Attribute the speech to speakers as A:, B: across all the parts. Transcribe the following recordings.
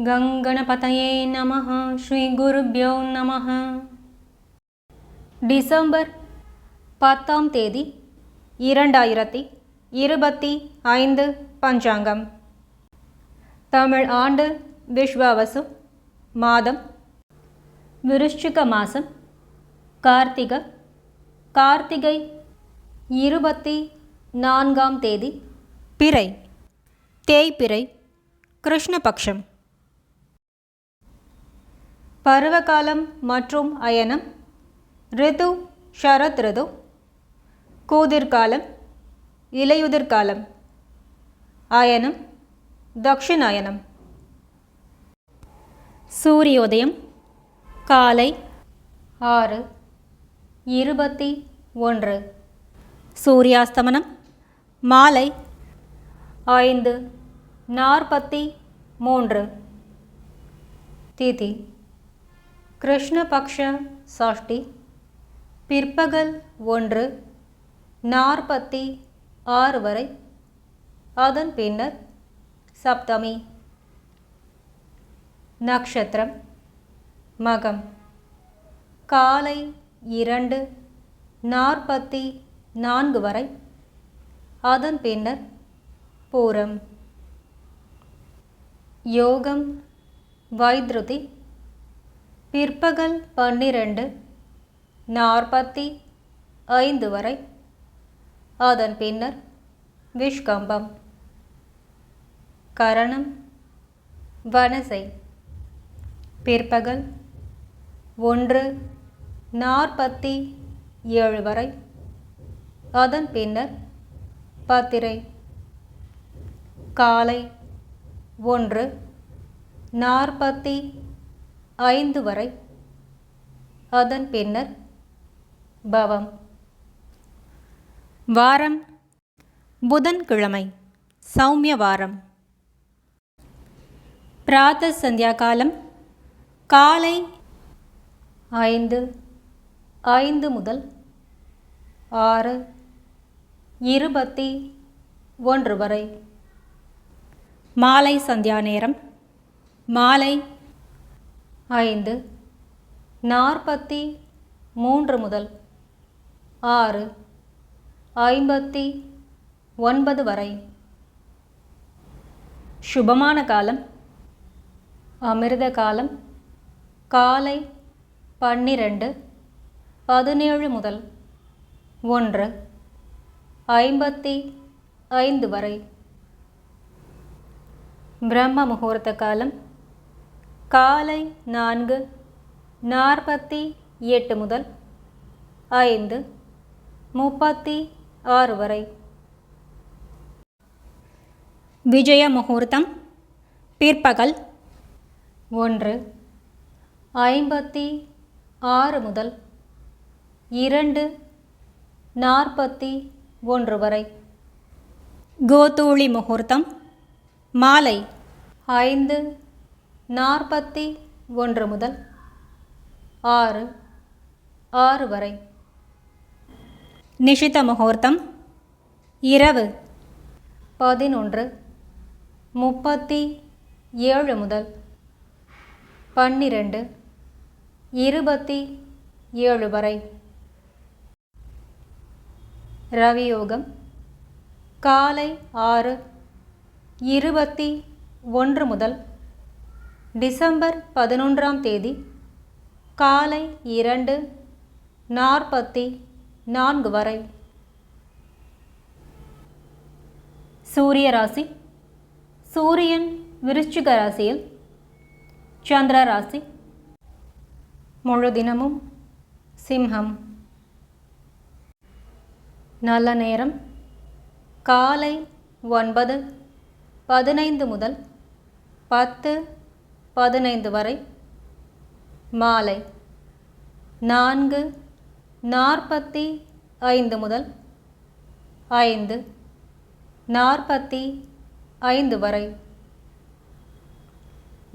A: கங்கணபதயே நம ஸ்ரீ குருபியோ நம டிசம்பர் பத்தாம் தேதி இரண்டாயிரத்தி இருபத்தி ஐந்து பஞ்சாங்கம் தமிழ் ஆண்டு விஸ்வாவசு மாதம் விருஷ்சிக மாதம் கார்த்திக கார்த்திகை இருபத்தி நான்காம் தேதி பிறை தேய்பிறை கிருஷ்ணபக்ஷம் பருவகாலம் மற்றும் அயனம். ரிது ஷரத் ரிது. கூதிர்காலம் இலையுதிர்காலம். அயனம் தக்ஷிணாயனம். சூரியோதயம் காலை ஆறு இருபத்தி ஒன்று. சூரியாஸ்தமனம் மாலை ஐந்து நாற்பத்தி மூன்று. திதி கிருஷ்ணபக்ஷ சாஷ்டி பிற்பகல் ஒன்று நாற்பத்தி ஆறு வரை. அதன் பின்னர் சப்தமி. நக்ஷத்திரம் மகம். காலை இரண்டு நாற்பத்தி நான்கு வரை. அதன் பின்னர் பூரம். யோகம் வைத்ருதி பிற்பகல் பன்னிரண்டு நாற்பத்தி ஐந்து வரை. அதன் பின்னர் விஷ்கம்பம். கரணம் வனசை. பிற்பகல் ஒன்று நாற்பத்தி ஏழு வரை. அதன் பின்னர் பத்திரை. காலை ஒன்று நாற்பத்தி ஐந்து வரை. அதன் பின்னர் பவம். வாரம். புதன்கிழமை. சௌமிய வாரம் பிராத்த சந்தியா காலம் காலை ஐந்து ஐந்து முதல் ஆறு இருபத்தி ஒன்று வரை. மாலை சந்தியா நேரம். மாலை ஐந்து. நாற்பத்தி மூன்று முதல் ஆறு. ஐம்பத்தி ஒன்பது வரை. சுபமான காலம். அமிர்த காலம். காலை பன்னிரண்டு. பதினேழு முதல் ஒன்று. ஐம்பத்தி ஐந்து வரை. பிரம்ம முகூர்த்த காலம். காலை நான்கு நாற்பத்தி எட்டு முதல் ஐந்து முப்பத்தி ஆறு வரை. விஜய முகூர்த்தம் பிற்பகல் ஒன்று ஐம்பத்தி ஆறு முதல் இரண்டு நாற்பத்தி ஒன்று வரை. கோதூளி முகூர்த்தம் மாலை ஐந்து நாற்பத்தி ஒன்று முதல் ஆறு ஆறு வரை. நிஷித முகூர்த்தம் இரவு பதினொன்று முப்பத்தி ஏழு முதல் பன்னிரண்டு இருபத்தி ஏழு வரை. ரவியோகம் காலை ஆறு இருபத்தி ஒன்று முதல் டிசம்பர் பதினொன்றாம் தேதி காலை இரண்டு நாற்பத்தி நான்கு வரை. சூரிய ராசி. சூரியன் விருச்சிக ராசியில் சந்திர ராசி. முழு தினமும் சிம்ஹம். நல்ல நேரம். காலை ஒன்பது பதினைந்து முதல் பத்து பதினைந்து வரை. மாலை நான்கு நாற்பத்தி ஐந்து முதல் ஐந்து நாற்பத்தி ஐந்து வரை.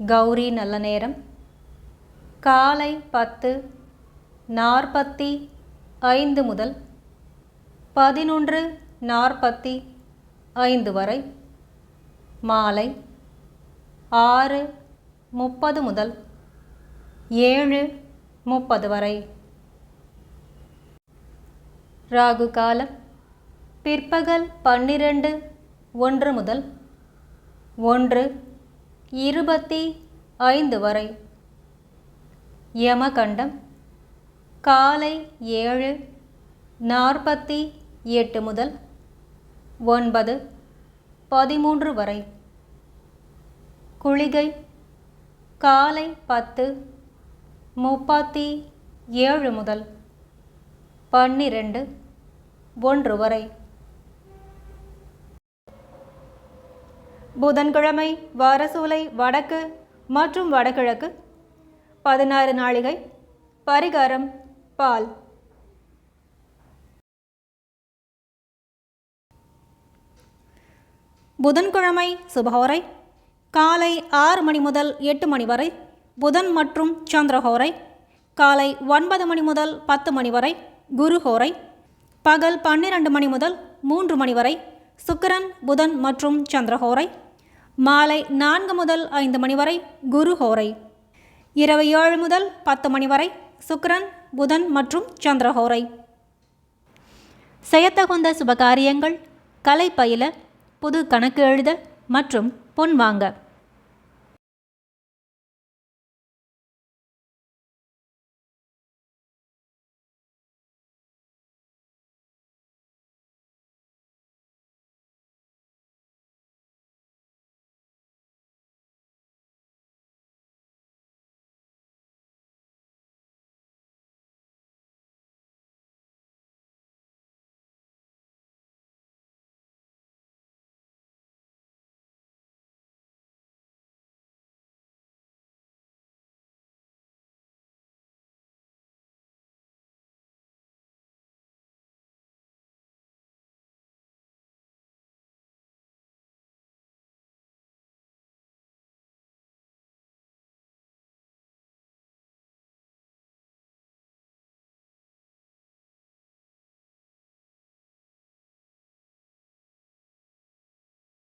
A: கௌரி நல்ல நேரம். காலை பத்து நாற்பத்தி ஐந்து முதல் பதினொன்று நாற்பத்தி ஐந்து வரை. மாலை ஆறு முப்பது முதல் ஏழு முப்பது வரை. ராகு காலம் பிற்பகல் பன்னிரண்டு ஒன்று முதல் ஒன்று இருபத்தி ஐந்து வரை. யமகண்டம் காலை ஏழு நாற்பத்தி எட்டு முதல் ஒன்பது பதிமூன்று வரை. குளிகை காலை பத்து முப்பத்தி ஏழு முதல் பன்னிரண்டு ஒன்று வரை. புதன்கிழமை வாரசூலை வடக்கு மற்றும் வடகிழக்கு பதினாறு நாளிகை பரிகாரம் பால். புதன்கிழமை சுபஹோரை காலை ஆறு மணி முதல் எட்டு மணி வரை புதன் மற்றும் சந்திரஹோரை காலை ஒன்பது மணி முதல் பத்து மணி வரை குருஹோரை பகல் பன்னிரண்டு மணி முதல் மூன்று மணி வரை சுக்கரன் புதன் மற்றும் சந்திரஹோரை மாலை நான்கு முதல் ஐந்து மணி வரை குருஹோரை இரவு ஏழு முதல் பத்து மணி வரை சுக்கரன் புதன் மற்றும் சந்திரஹோரை செய்யத்தகுந்த சுபகாரியங்கள் கலை பயில புது கணக்கு எழுத மற்றும் பொன் வாங்க.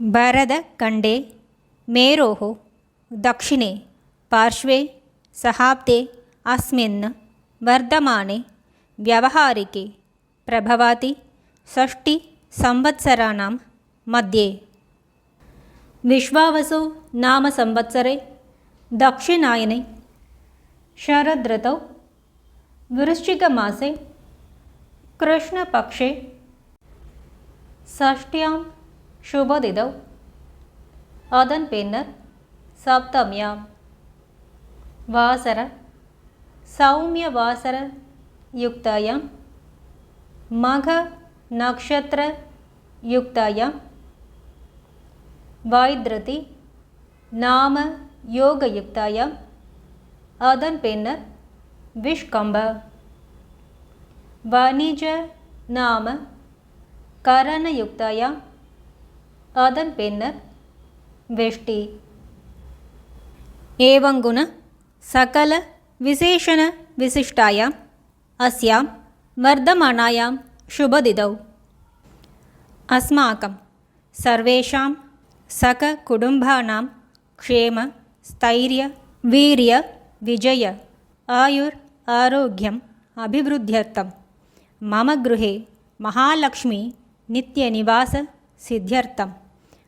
A: भरतखण्डे मेरोः दक्षिणे पार्श्वे सहाब्दे अस्मिन् वर्धमाने व्यवहारिके प्रभवाति षष्टिसंवत्सराणां मध्ये विश्वावसो नाम संवत्सरे दक्षिणायने शरदृतौ वृश्चिकमासे कृष्णपक्षे षष्ट्यां சுபதிதவ் அதன் பின்னர் சப்தம்யாம் வாசர. சௌமிய வாசர யுக்தாயாம். மக நக்ஷத்திர யுக்தாயாம். வைத்ருதி. நாம யோக யுக்தாயாம். அதன் பின்னர் விஷ்கம்ப. வணிஜ நாம கரண அதன் பின்னர் வெஷ்டி एवङ्गुण सकलविशेषणविशिष्टायाम् अस्यां वर्धमानायां शुभदिदौ अस्माकं सर्वेषां सककुटुम्बानां क्षेम स्थैर्य वीर्य विजय आयुर् आरोग्यम् अभिवृद्ध्यर्थं मम गृहे महालक्ष्मी नित्यनिवाससिद्ध्यर्थं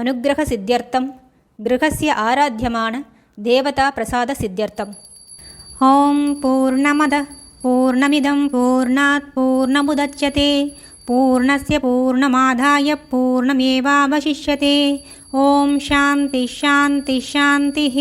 A: अनुग्रहसिद्ध्यर्थं गृहस्य आराध्यमान देवताप्रसादसिद्ध्यर्थम् ॐ पूर्णमदः पूर्णमिदं पूर्णात् पूर्णमुदच्यते पूर्णस्य पूर्णमादाय पूर्णमेवावशिष्यते ॐ शान्तिः शान्तिः शान्तिः